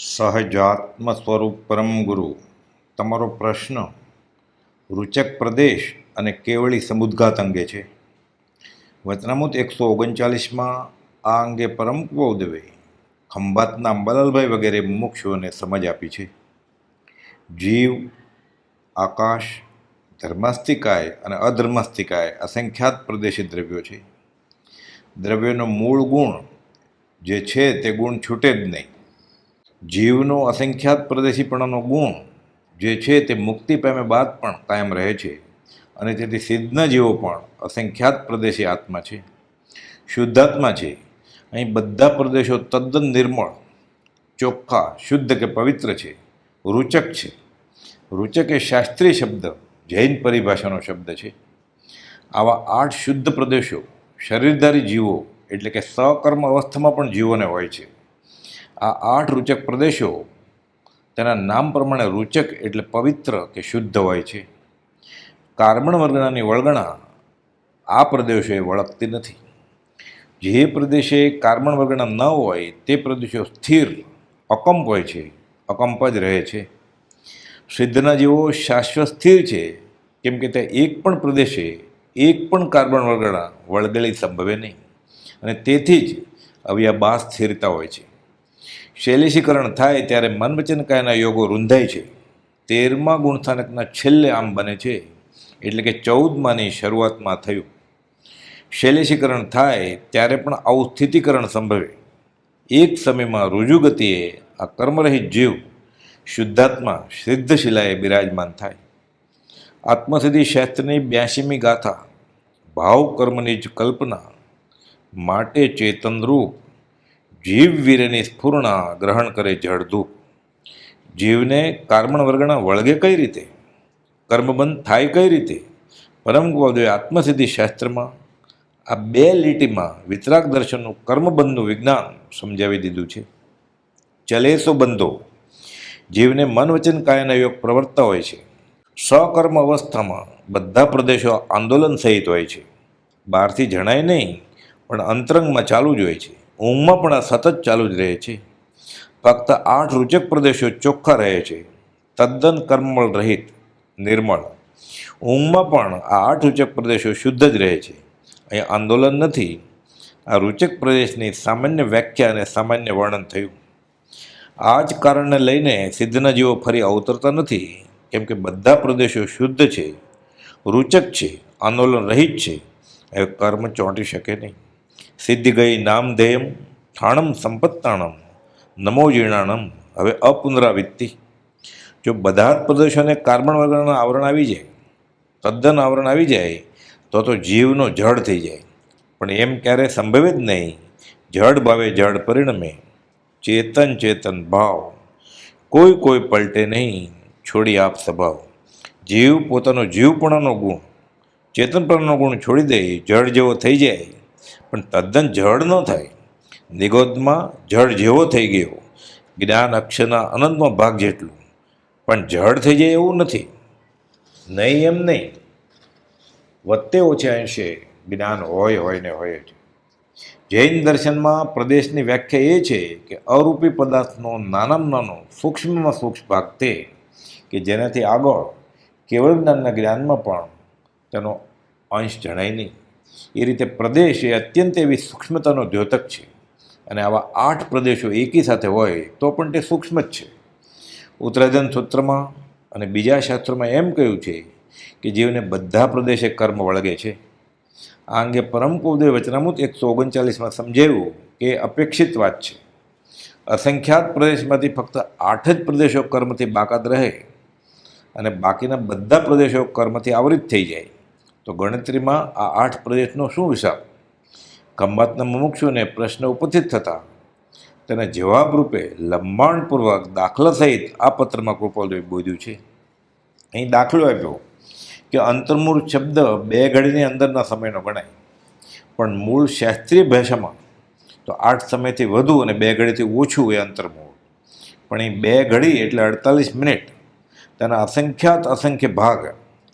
સહજાત્મ સ્વરૂપ પરમ ગુરુ. તમારો પ્રશ્ન રૂચક પ્રદેશ અને કેવળી સમુદ્ઘાત અંગે છે. વચનામૂત એકસો ઓગણચાલીસમાં આ અંગે પરમ કુવદવે ખંભાતના અંબાલાલભાઈ વગેરે મુમુક્ષુઓને સમજ આપી છે. જીવ, આકાશ, ધર્માસ્તિકાય અને અધર્માસ્તિકાય અસંખ્યાત પ્રદેશી દ્રવ્યો છે. દ્રવ્યનો મૂળ ગુણ જે છે તે ગુણ છૂટે જ નહીં. જીવનો અસંખ્યાત પ્રદેશીપણાનો ગુણ જે છે તે મુક્તિ પામે બાદ પણ કાયમ રહે છે. અને તેથી સિદ્ધના જીવો પણ અસંખ્યાત પ્રદેશી આત્મા છે. શુદ્ધાત્મા છે. અહીં બધા પ્રદેશો તદ્દન નિર્મળ, ચોખ્ખા, શુદ્ધ કે પવિત્ર છે. રૂચક છે. રૂચક એ શાસ્ત્રીય શબ્દ, જૈન પરિભાષાનો શબ્દ છે. આવા આઠ શુદ્ધ પ્રદેશો શરીરધારી જીવો એટલે કે સકર્મ અવસ્થામાં પણ જીવોને હોય છે. આ આઠ રૂચક પ્રદેશો તેના નામ પ્રમાણે રૂચક એટલે પવિત્ર કે શુદ્ધ હોય છે. કાર્બન વર્ગણાની વળગણા આ પ્રદેશોએ વળગતી નથી. જે પ્રદેશે કાર્બન વર્ગણા ન હોય તે પ્રદેશો સ્થિર, અકંપ હોય છે, અકંપ જ રહે છે. સિદ્ધના જેવો શાશ્વત સ્થિર છે, કેમ કે તે એક પણ પ્રદેશે, એક પણ કાર્બન વર્ગના વળગેલી સંભવે નહીં. અને તેથી જ આવી આ બાસ સ્થિરતા હોય છે. શૈલેષીકરણ થાય ત્યારે મન વચન કાયના યોગો રૂંધાય છે. તેરમા ગુણસ્થાનકના છેલ્લે આમ બને છે. એટલે કે ચૌદમાની શરૂઆતમાં થયું. શૈલેષીકરણ થાય ત્યારે પણ આવું સ્થિતિકરણ સંભવે. એક સમયમાં રુજુગતિએ આ કર્મરહિત જીવ શુદ્ધાત્મા સિદ્ધશિલાએ બિરાજમાન થાય. આત્મસિદ્ધિ શાસ્ત્રની બ્યાસીમી ગાથા, ભાવ કર્મની જ કલ્પના, માટે ચેતનરૂપ જીવ વીરની સ્ફૂર્ણા ગ્રહણ કરે જળધૂપ. જીવને કાર્મણ વર્ગના વળગે કઈ રીતે? કર્મબંધ થાય કઈ રીતે? પરમ આત્મસિદ્ધિ શાસ્ત્રમાં આ બે લીટીમાં વિતરાગ દર્શનનું કર્મબંધનું વિજ્ઞાન સમજાવી દીધું છે. ચલેસો બંધો. જીવને મન વચન કાયના યોગ પ્રવર્તતા હોય છે. સકર્મ અવસ્થામાં બધા પ્રદેશો આંદોલન સહિત હોય છે. બહારથી જણાય નહીં, પણ અંતરંગમાં ચાલુ જ હોય છે. ઊંઘમાં પણ આ સતત ચાલુ જ રહે છે. ફક્ત આઠ રૂચક પ્રદેશો ચોખ્ખા રહે છે. તદ્દન કર્મળ રહિત, નિર્મળ. ઊંઘમાં પણ આ આઠ રૂચક પ્રદેશો શુદ્ધ જ રહે છે. અહીં આંદોલન નથી. આ રૂચક પ્રદેશની સામાન્ય વ્યાખ્યા અને સામાન્ય વર્ણન થયું. આ જ કારણને લઈને સિદ્ધના જીવો ફરી અવતરતા નથી. કેમ કે બધા પ્રદેશો શુદ્ધ છે. રૂચક છે. આંદોલન રહિત છે. એ કર્મ ચોંટી શકે નહીં. સિદ્ધિ ગઈ નામધેયમ થાણમ સંપત્તાણમ, નમો જીર્ણાણમ હવે અપુનરાવૃત્તિ. જો બધા જ પ્રદેશોને કાર્બન વર્ગના આવરણ આવી જાય, તદ્દન આવરણ આવી જાય, તો તો જીવનો જડ થઈ જાય. પણ એમ ક્યારે સંભવે જ નહીં. જડ ભાવે જડ પરિણમે. ચેતન ચેતન ભાવ. કોઈ કોઈ પલટે નહીં, છોડી આપ સ્વભાવ. જીવ પોતાનો જીવપણાનો ગુણ. ચેતનપણાનો ગુણ છોડી દે, જળ જેવો થઈ જાય. પણ તદ્દન જળ ન થાય. નિગોદમાં જળ જેવો થઈ ગયો. જ્ઞાન અક્ષરના અનંતમાં ભાગ જેટલું. પણ જળ થઈ જાય એવું નથી. નહીં એમ નહીં. વધતે ઓછે અંશે જ્ઞાન હોય હોય ને હોય જ. જૈન દર્શનમાં પ્રદેશની વ્યાખ્યા એ છે કે અરૂપી પદાર્થનો નાનામાં નાનો સૂક્ષ્મમાં સૂક્ષ્મ ભાગ તે કે જેનાથી આગળ કેવળ જ્ઞાનના જ્ઞાનમાં પણ તેનો અંશ જણાય નહીં. એ રીતે પ્રદેશ એ અત્યંત એવી સૂક્ષ્મતાનો દ્યોતક છે. અને આવા આઠ પ્રદેશો એકી સાથે હોય તો પણ તે સૂક્ષ્મ જ છે. ઉત્તરાધન સૂત્રમાં અને બીજા શાસ્ત્રોમાં એમ કહ્યું છે કે જીવને બધા પ્રદેશે કર્મ વળગે છે. આ અંગે પરમ કુદેવ વચનામૃત એકસો ઓગણચાલીસમાં સમજાવ્યું કે અપેક્ષિત વાત છે. અસંખ્યાત પ્રદેશમાંથી ફક્ત આઠ જ પ્રદેશો કર્મથી બાકાત રહે અને બાકીના બધા પ્રદેશો કર્મથી આવરિત થઈ જાય. તો ગણતરીમાં આ આઠ પ્રદેશનો શું હિસાબ? ખંભાતના મુમુક્ષુને પ્રશ્ન ઉપસ્થિત થતા તેના જવાબ રૂપે લંબાણપૂર્વક દાખલા સહિત આ પત્રમાં કૃપાલદેવે બોધ્યું છે. અહીં દાખલો આપ્યો કે અંતર્મૂળ શબ્દ બે ઘડીની અંદરના સમયનો ગણાય. પણ મૂળ શાસ્ત્રીય ભાષામાં તો આઠ સમયથી વધુ અને બે ઘડીથી ઓછું એ અંતર્મૂળ. પણ એ બે ઘડી એટલે અડતાલીસ મિનિટ. તેના અસંખ્યાત અસંખ્ય ભાગ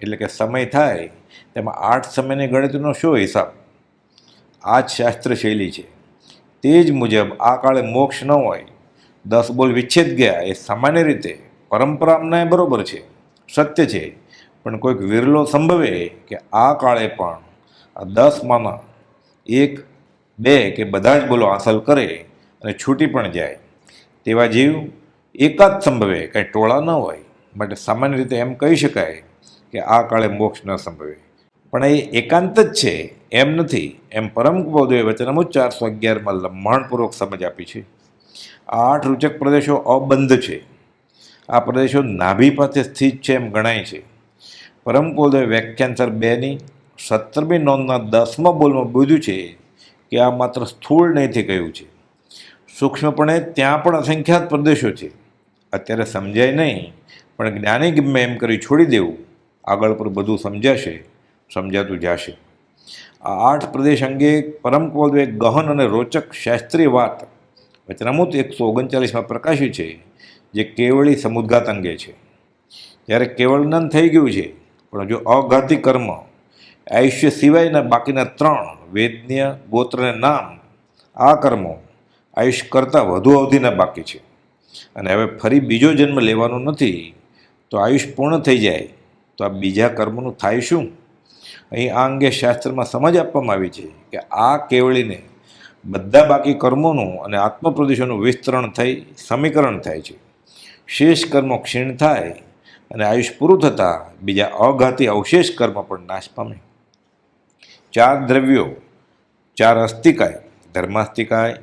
એટલે કે સમય થાય તેમાં આઠ સમયની ગણતરીનો શું હિસાબ. આ જ શાસ્ત્ર શૈલી છે. તે જ મુજબ આ કાળે મોક્ષ ન હોય, દસ બોલ વિચ્છેદ ગયા એ સામાન્ય રીતે પરંપરામાં બરોબર છે, સત્ય છે. પણ કોઈક વિરલો સંભવે કે આ કાળે પણ આ દસમાંના એક, બે કે બધા જ બોલો હાંસલ કરે અને છૂટી પણ જાય. તેવા જીવ એકાદ સંભવે, કંઈ ટોળા ન હોય. માટે સામાન્ય રીતે એમ કહી શકાય કે આ કાળે મોક્ષ ન સંભવે. પણ એ એકાંત જ છે, એમ નથી. એમ પરમ કુબોધોએ વચનામું ચારસો અગિયારમાં લંબાણપૂર્વક સમજ આપી છે. આ આઠ રૂચક પ્રદેશો અબંધ છે. આ પ્રદેશો નાભી પાસે સ્થિત છે એમ ગણાય છે. પરમ કુબોધોએ વ્યાખ્યાનસર બેની સત્તરમી નોંધના દસમા બોલમાં બોધ્યું છે કે આ માત્ર સ્થૂળ નહીંથી કહ્યું છે. સૂક્ષ્મપણે ત્યાં પણ અસંખ્યાત પ્રદેશો છે. અત્યારે સમજાય નહીં, પણ જ્ઞાની ગમે એમ કરી છોડી દેવું. આગળ પર બધું સમજાશે, સમજાતું જશે. આ આઠ પ્રદેશ અંગે પરમ કોદવે ગહન અને રોચક શાસ્ત્રીય વાત વચનામૂત એકસો ઓગણચાલીસમાં પ્રકાશી છે, જે કેવળી સમુદઘાત અંગે છે. જ્યારે કેવળનંદ થઈ ગયું છે, પણ જો અઘાતી કર્મ, આયુષ્ય સિવાયના બાકીના ત્રણ, વેદન્ય, ગોત્ર અને નામ, આ કર્મો આયુષ્ય કરતાં વધુ અવધિના બાકી છે. અને હવે ફરી બીજો જન્મ લેવાનો નથી, તો આયુષ્ય પૂર્ણ થઈ જાય. તો આ બીજા કર્મનું થાય શું? અહીં આ અંગે શાસ્ત્રમાં સમજ આપવામાં આવી છે કે આ કેવળીને બધા બાકી કર્મોનું અને આત્મપ્રદેશોનું વિસ્તરણ થઈ, સમીકરણ થાય છે. શેષ કર્મો ક્ષીણ થાય અને આયુષ પૂરું થતાં બીજા અઘાતી અવશેષ કર્મ પણ નાશ પામે. ચાર દ્રવ્યો, ચાર અસ્તિકાય ધર્માસ્તિકાય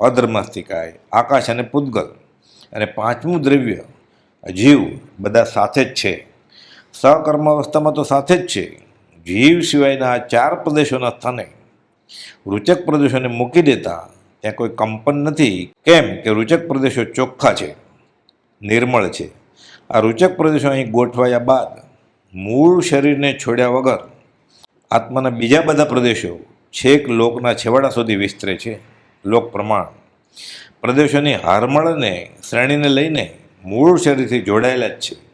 અધર્માસ્તિકાય આકાશ અને પૂદગલ અને પાંચમું દ્રવ્ય, જીવ બધા સાથે જ છે. સહકર્મ અવસ્થામાં તો સાથે જ છે. જીવ સિવાયના આ ચાર પ્રદેશોના સ્થાને રૂચક પ્રદેશોને મૂકી દેતા ત્યાં કોઈ કંપન નથી. કેમ કે રૂચક પ્રદેશો ચોખ્ખા છે, નિર્મળ છે. આ રૂચક પ્રદેશો અહીં ગોઠવાયા બાદ મૂળ શરીરને છોડ્યા વગર આત્માના બીજા બધા પ્રદેશો છેક લોકના છેવાડા સુધી વિસ્તરે છે. લોક પ્રમાણ. પ્રદેશોની હારમળને શ્રેણીને લઈને મૂળ શરીરથી જોડાયેલા જ છે.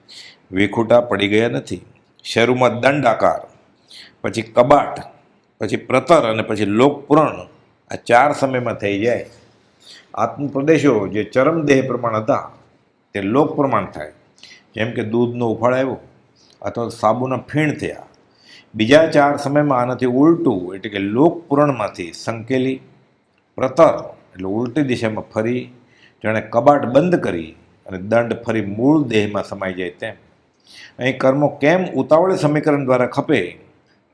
વિખૂટા પડી ગયા નથી. શરૂમાં દંડ આકાર પછી કબાટ, પછી પ્રતર અને પછી લોકપુરાણ આ ચાર સમયમાં થઈ જાય. આત્મ પ્રદેશો જે ચરમદેહ પ્રમાણ હતા, તે લોક પ્રમાણ થાય. જેમ કે દૂધનો ઉફાળ આવ્યો અથવા સાબુના ફીણ થયા. બીજા ચાર સમયમાં આનાથી ઉલટું, એટલે કે લોકપુરાણમાંથી સંકેલી પ્રતર એટલે ઉલટી દિશામાં ફરી, જાણે કબાટ બંધ કરી અને દંડ ફરી મૂળ દેહમાં સમાઈ જાય તેમ. અહીં કર્મો કેમ ઉતાવળે સમીકરણ દ્વારા ખપે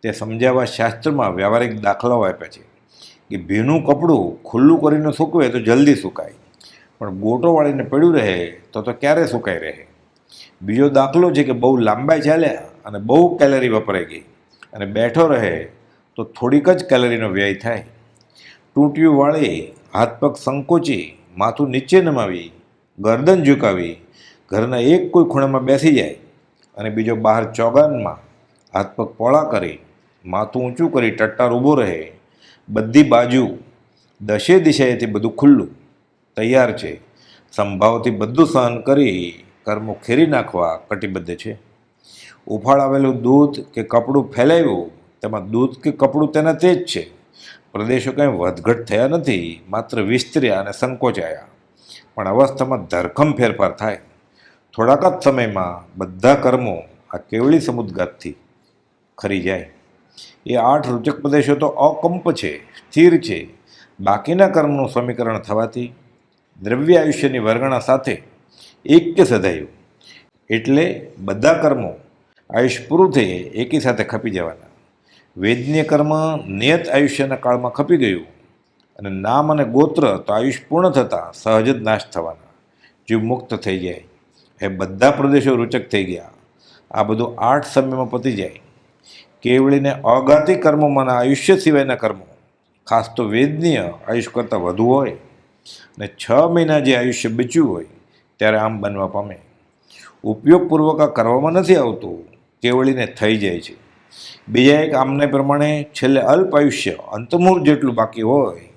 તે સમજાવવા શાસ્ત્રમાં વ્યવહારિક દાખલાઓ આપ્યા છે કે ભીનું કપડું ખુલ્લું કરીને સૂકવે તો જલ્દી સુકાય. પણ ગોટો વાળીને પડ્યું રહે તો તો ક્યારે સુકાઈ રહે? બીજો દાખલો છે કે બહુ લાંબાઈ ચાલ્યા અને બહુ કેલરી વપરાઈ ગઈ અને બેઠો રહે તો થોડીક જ કેલરીનો વ્યય થાય. ટૂંટિયું વાળી, હાથ પગ સંકોચી, માથું નીચે નમાવી, ગરદન ઝુકાવી, ઘરના એક કોઈ ખૂણામાં બેસી જાય. અને બીજો બહાર ચોગાનમાં હાથ પગ પોળા કરી, માથું ઊંચું કરી ટટ્ટાર ઊભો રહે. બધી બાજુ દશે દિશાએથી બધું ખુલ્લું, તૈયાર છે. સંભાવથી બધું સહન કરી કર્મો ખેરી નાખવા કટિબદ્ધ છે. ઉફાળ આવેલું દૂધ કે કપડું ફેલાવ્યું, તેમાં દૂધ કે કપડું તેના તે જ છે. પ્રદેશો કંઈ વધઘટ થયા નથી, માત્ર વિસ્તર્યા અને સંકોચાયા. પણ અવસ્થામાં ધરખમ ફેરફાર થાય. થોડાક જ સમયમાં બધા કર્મો આ કેવળી સમુદ્ગાતથી ખરી જાય. એ આઠ રૂચક પ્રદેશો તો અકંપ છે, સ્થિર છે. બાકીના કર્મનું સમીકરણ થવાથી દ્રવ્ય આયુષ્યની વર્ગણા સાથે એક્ય સધાયું. એટલે બધા કર્મો આયુષ્ય પૂરું થઈએ, એકી સાથે ખપી જવાના. વેદનીય કર્મ નિયત આયુષ્યના કાળમાં ખપી ગયું અને નામ અને ગોત્ર તો આયુષ્ય પૂર્ણ થતાં સહજ જ નાશ થવાના. જીવ મુક્ત થઈ જાય. એ બધા પ્રદેશો રૂચક થઈ ગયા. આ બધું આઠ સમયમાં પતી જાય. કેવળીને અગાતી કર્મોમાંના આયુષ્ય સિવાયના કર્મો, ખાસ તો વેદનીય આયુષ્ય કરતાં વધુ હોય અને છ મહિના જે આયુષ્ય બચ્યું હોય ત્યારે આમ બનવા પામે. ઉપયોગપૂર્વક આ કરવામાં નથી આવતું. કેવળીને થઈ જાય છે. બીજા એક આમને પ્રમાણે છેલ્લે અલ્પ આયુષ્ય અંતમૂળ જેટલું બાકી હોય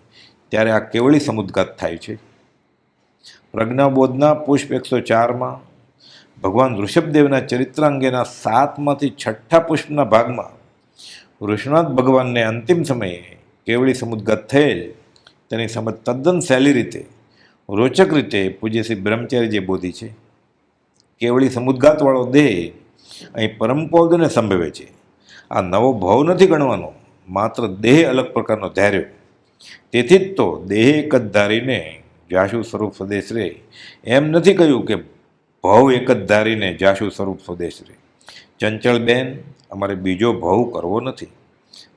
ત્યારે આ કેવળી સમુદઘાત થાય છે. પ્રજ્ઞાબોધના પુષ્પ એકસો ચારમાં ભગવાન ઋષભદેવના ચરિત્ર અંગેના સાતમાંથી છઠ્ઠા પુષ્પના ભાગમાં ઋષનાથ ભગવાનને અંતિમ સમયે કેવળી સમુદગત થયેલ, તેની સમજ તદ્દન સહેલી રીતે, રોચક રીતે પૂજ્ય શ્રી બ્રહ્મચારીજી બોધી છે. કેવળી સમુદગાતવાળો દેહ અહીં પરમપૌદને સંભવે છે. આ નવો ભાવ નથી ગણવાનો, માત્ર દેહ અલગ પ્રકારનો ધાર્યો. તેથી જ તો દેહ એક જ ધારીને જાશુ સ્વરૂપ સ્વદેશ રે. એમ નથી કહ્યું કે ભાવ એક જ ધારીને જાશુ સ્વરૂપ સ્વદેશ રે. ચંચળબેન, અમારે બીજો ભવ કરવો નથી.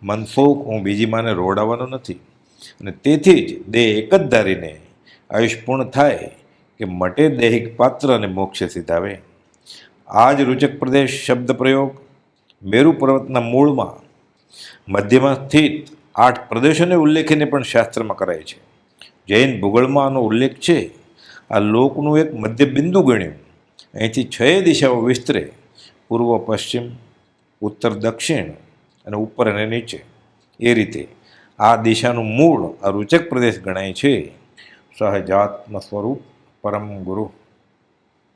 મનસોખ હું બીજી માને રોડાવવાનો નથી. અને તેથી જ દેહ એક જ ધારીને આયુષ્પૂર્ણ થાય કે મટે દૈહિક પાત્ર અને મોક્ષ સિધાવે આ જ રૂચક પ્રદેશ શબ્દ પ્રયોગ મેરુ પર્વતના મૂળમાં મધ્યમાં સ્થિત આઠ પ્રદેશોને ઉલ્લેખીને પણ શાસ્ત્રમાં કરાય છે. જૈન ભૂગોળમાં આનો ઉલ્લેખ છે. આ લોકનું એક મધ્ય બિંદુ ગણ્યું. અહીંથી છ દિશાઓ વિસ્તરે. પૂર્વ, પશ્ચિમ, ઉત્તર, દક્ષિણ અને ઉપર અને નીચે. એ રીતે આ દિશાનું મૂળ આ રૂચક પ્રદેશ ગણાય છે. સહજાત્મ સ્વરૂપ પરમ ગુરુ.